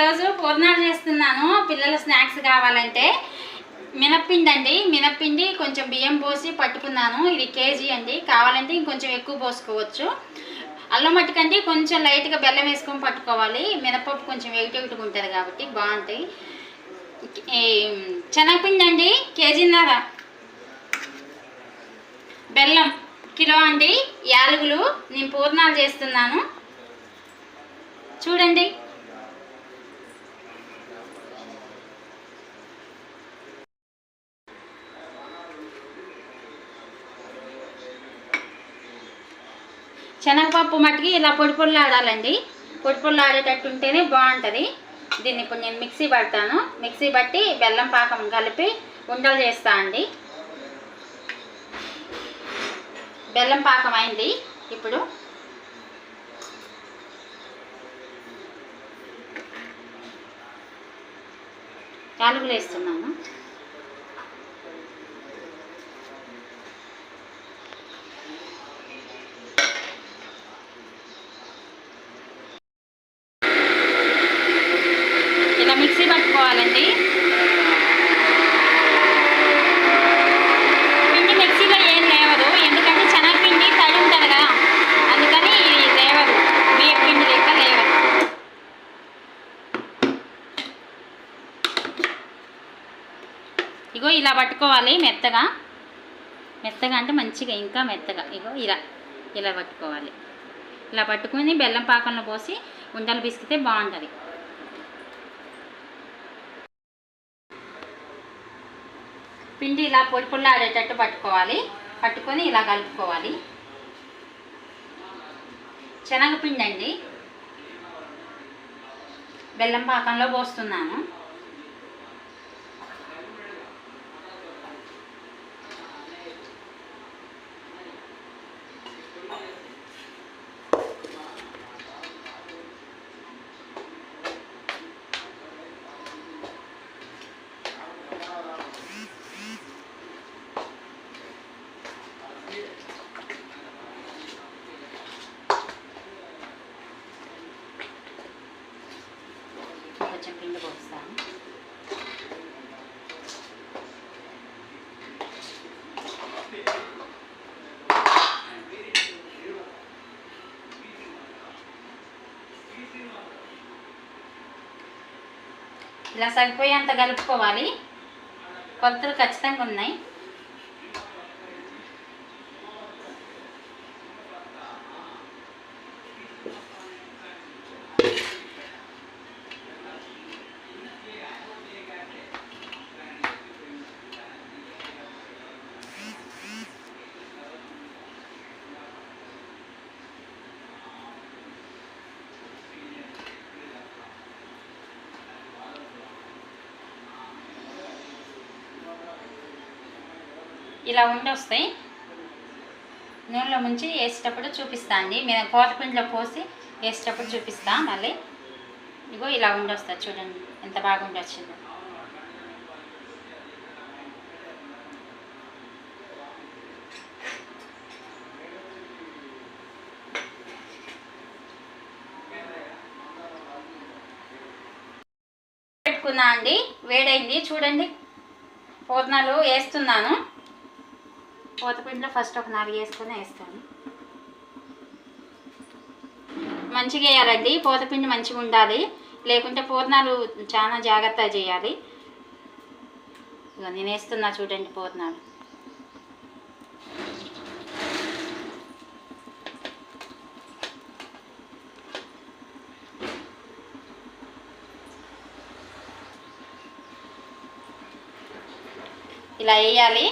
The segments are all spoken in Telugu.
ఈరోజు పూర్ణాలు చేస్తున్నాను. పిల్లల స్నాక్స్ కావాలంటే మినప్పిండి అండి మినప్పిండి కొంచెం బియ్యం పోసి పట్టుకున్నాను. ఇది కేజీ అండి. కావాలంటే ఇంకొంచెం ఎక్కువ పోసుకోవచ్చు. అల్లం మట్టికంటే కొంచెం లైట్గా బెల్లం వేసుకొని పట్టుకోవాలి. మినపప్పు కొంచెం ఎగుటెగుటుగా ఉంటుంది కాబట్టి బాగుంటాయి. శనగపిండి అండి కేజీన్నర. బెల్లం కిలో అండి. యాలుగులు నేను పూర్ణాలు చేస్తున్నాను. చూడండి. శనగపప్పు మట్టికి ఇలా పొడి పొడిలు ఆడాలండి. పొడి పొడిలు ఆడేటట్టు ఉంటేనే బాగుంటుంది. దీన్ని ఇప్పుడు నేను మిక్సీ పడతాను. మిక్సీ బట్టి బెల్లం పాకం కలిపి ఉండలు చేస్తా అండి. బెల్లం పాకం అయింది. ఇప్పుడు యాలుగులు వేస్తున్నాను ఇలా మిక్సీ పట్టుకోవాలండి. పిండి మిక్సీలో ఏం లేవదు ఎందుకంటే శనగపిండి తడి ఉంటుంది కదా. అందుకని ఇది లేవదు బియ్య పిండి లెక్క లేవదు ఇగో ఇలా పట్టుకోవాలి మెత్తగా. మెత్తగా అంటే మంచిగా ఇంకా మెత్తగా. ఇగో ఇలా ఇలా పట్టుకోవాలి. ఇలా పట్టుకుని బెల్లం పాకంలో పోసి ఉండలు పిసికితే బాగుంటుంది. పిండి ఇలా పొడి పొడిలాడేటట్టు పట్టుకోవాలి. పట్టుకొని ఇలా కలుపుకోవాలి. శనగపిండి అండి బెల్లం పాకంలో పోస్తున్నాను కొంచెం పిండి పోస్తాను ఇలా సరిపోయేంత కలుపుకోవాలి. కొలతలు ఖచ్చితంగా ఉన్నాయి. ఇలా ఉండి వస్తాయి. నూనెలో ముంచి వేసేటప్పుడు చూపిస్తా అండి. మేము కోతపిండిలో పోసి వేసేటప్పుడు చూపిస్తా మళ్ళీ. ఇగో ఇలా ఉండి వస్తుంది చూడండి ఎంత బాగా ఉండి వచ్చిందో. పెట్టుకున్నా అండి వేడైంది. చూడండి పూర్ణాలు వేస్తున్నాను. పూతపిండిలో ఫస్ట్ ఒక నాలుగు వేసుకొని వేస్తాను. మంచిగా వేయాలండి. పూతపిండి మంచిగా ఉండాలి. లేకుంటే పూర్ణాలు చాలా జాగ్రత్తగా చేయాలి. నేను వేస్తున్నా చూడండి పూర్ణాలు. ఇలా వేయాలి.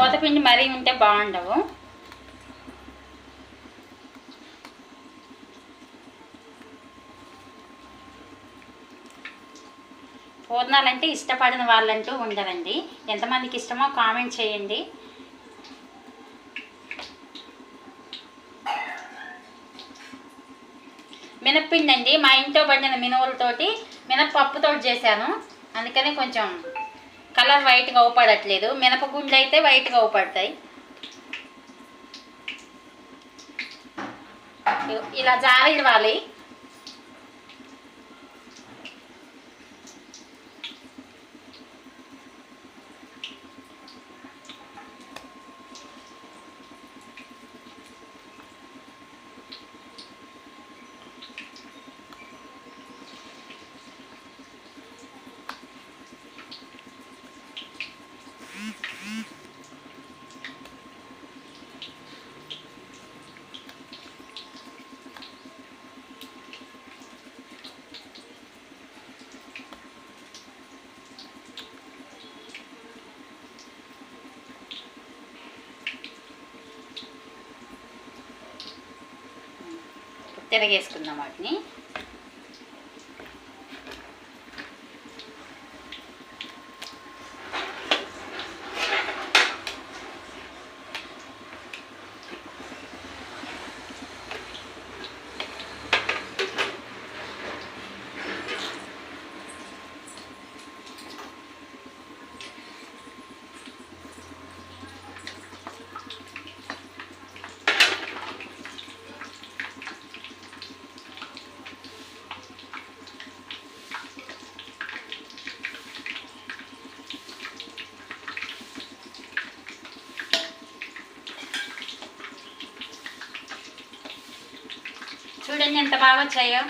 కోతపిండి మరీ ఉంటే బాగుండవు. పూర్ణాలంటే ఇష్టపడిన వాళ్ళంటూ ఉండదండి ఎంతమందికి ఇష్టమో కామెంట్ చేయండి. మినప్పిండి అండి మా ఇంట్లో పండిన మినువులతోటి మినప్పప్పుతో చేశాను. అందుకని కొంచెం కలర్ వైట్గా అవుపడట్లేదు. మినపగుండ్లు అయితే వైట్గా అవుపడతాయి. ఇలా ఇలా జారివ్వాలి తిరగేసుకుందాం వాటిని. చూడండి ఎంత బాగా వచ్చాయో.